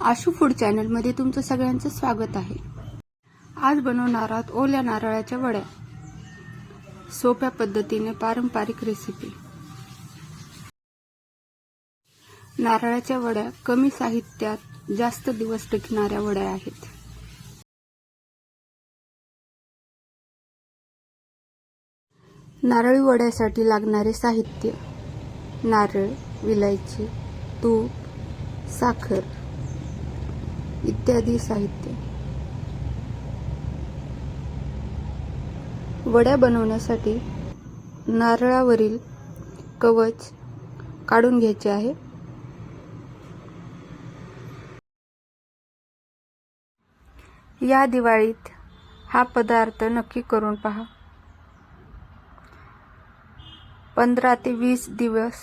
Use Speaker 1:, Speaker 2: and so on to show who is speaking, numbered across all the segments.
Speaker 1: Ashu food चॅनलमध्ये तुमचं सगळ्यांचं स्वागत आहे. आज बनवणार आहोत ओल्या नारळाच्या वड्या. सोप्या पद्धतीने पारंपरिक रेसिपी नारळाच्या वड्या कमी साहित्यात जास्त दिवस टिकणाऱ्या वड्या आहेत. नारळी वड्यासाठी लागणारे साहित्य. नारळ विलायची तूप साखर इत्यादी साहित्य. वड्या बनवण्यासाठी नारळावरील कवच काढून घ्यायचे आहे. या दिवाळीत हा पदार्थ नक्की करून पहा. पंधरा ते वीस दिवस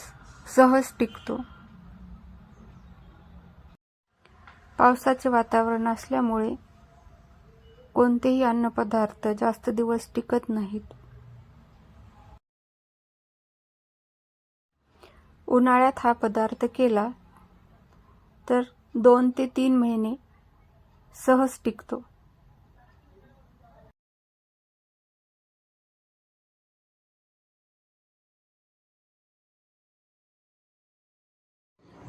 Speaker 1: सहज टिकतो. पावसाचे वातावरण असल्यामुळे कोणतेही अन्नपदार्थ जास्त दिवस टिकत नाहीत. उन्हाळ्यात हा पदार्थ केला तर दोन ते तीन महिने सहज टिकतो.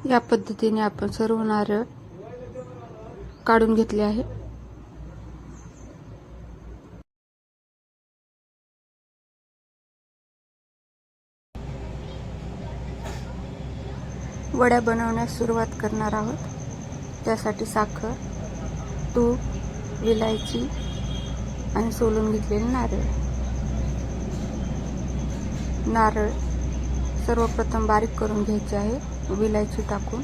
Speaker 1: या पद्धतीने आपण सर्व नारळ काढून घेतले आहे. वड्या बनवण्यास सुरुवात करणार आहोत. त्यासाठी साखर तूप विलायची आणि सोलून घेतलेले नारळ. नारळ सर्वप्रथम बारीक करून घ्यायचे आहे. विलायची टाकून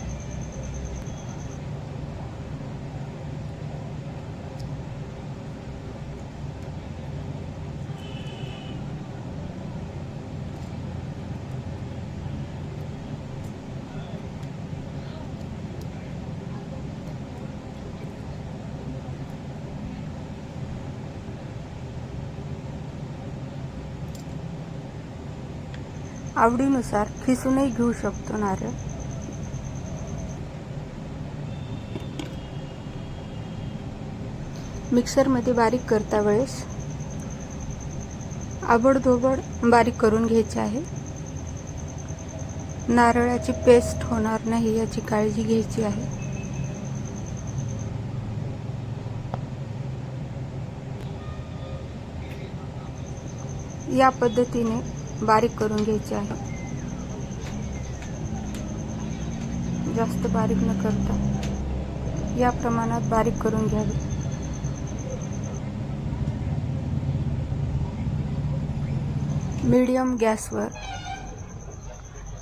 Speaker 1: आवडीनुसार खिसूनही घेऊ शकतो नारळ. मिक्सरमध्ये बारीक करता वेळेस आबडधोबड बारीक करून घ्यायचे आहे. नारळाची पेस्ट होणार नाही याची काळजी घ्यायची आहे. या पद्धतीने बारीक करून घ्यायची आहे. जास्त बारीक न करता या प्रमाणात बारीक करून घ्यावी. मीडियम गॅसवर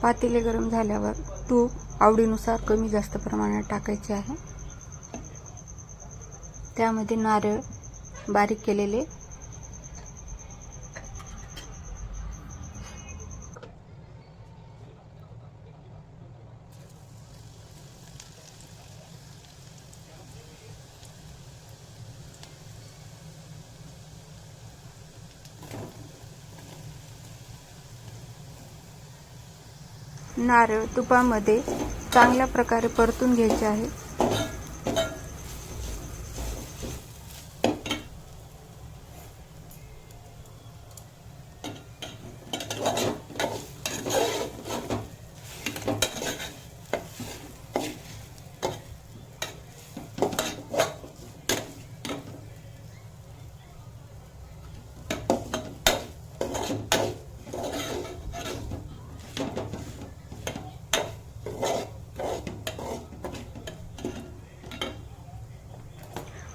Speaker 1: पातेले गरम झाल्यावर तूप आवडीनुसार कमी जास्त प्रमाणात टाकायचे आहे. त्यामध्ये नारळ बारीक केलेले नारळ तुपामध्ये चांगल्या प्रकारे परतून घ्यायचे आहे.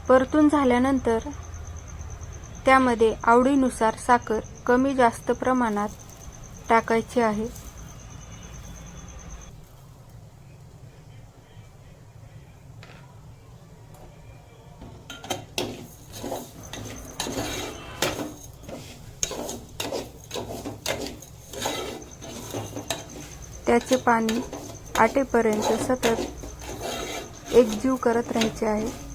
Speaker 1: परतून झाल्यानंतर त्यामध्ये आवडीनुसार साखर कमी जास्त प्रमाणात टाकायची आहे. त्याचे पाणी आटेपर्यंत सतत एकजीव करत राहायचे आहे.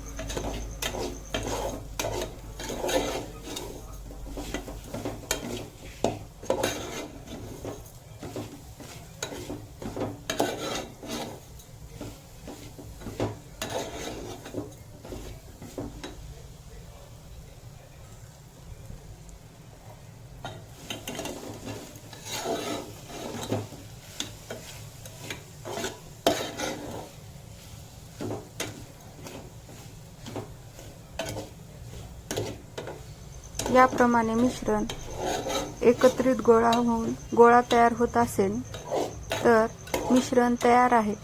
Speaker 1: याप्रमाणे मिश्रण एकत्रित गोळा होऊन गोळा तयार होत असेल तर मिश्रण तयार आहे.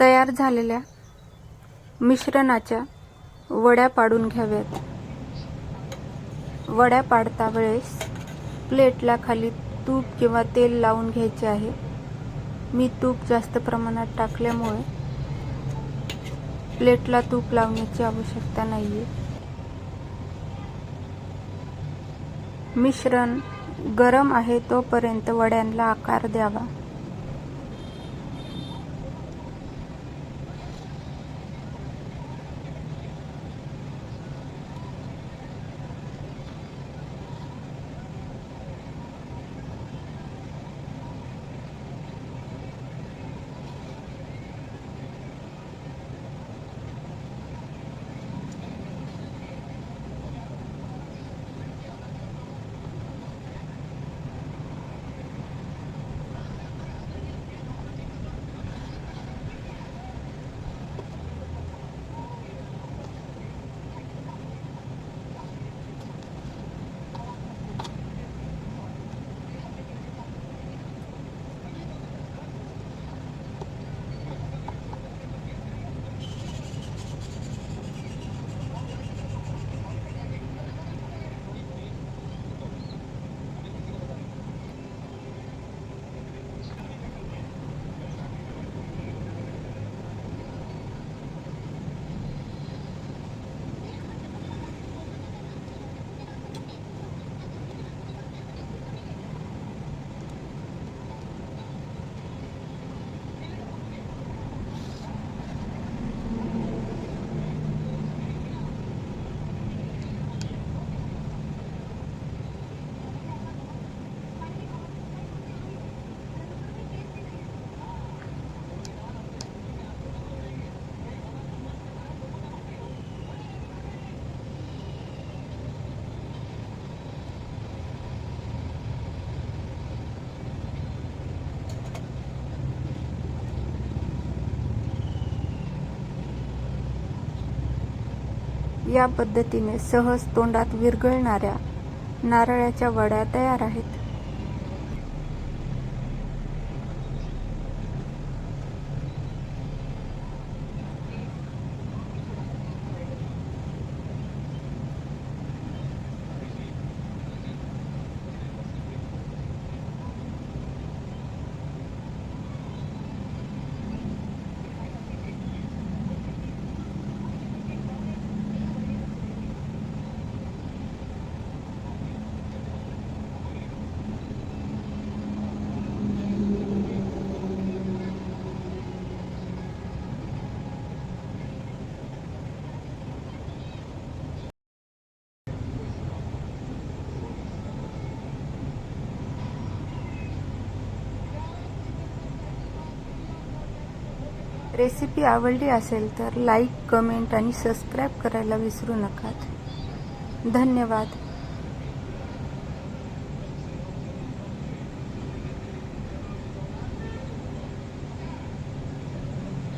Speaker 1: तयार झालेल्या मिश्रणाच्या वड्या पाडून घ्याव्यात. वड्या पाडता वेळेस प्लेटला खाली तूप किंवा तेल लावून घ्यायचे आहे. मी तूप जास्त प्रमाणात टाकल्यामुळे प्लेटला तूप लावण्याची आवश्यकता नाही आहे मिश्रण गरम आहे तोपर्यंत वड्यांना आकार द्यावा. या पद्धतीने सहज तोंडात विरघळणाऱ्या नारळाच्या वड्या तयार आहेत. रेसिपी आवडली असेल तर लाईक कमेंट आणि सबस्क्राईब करायला विसरू नका. धन्यवाद.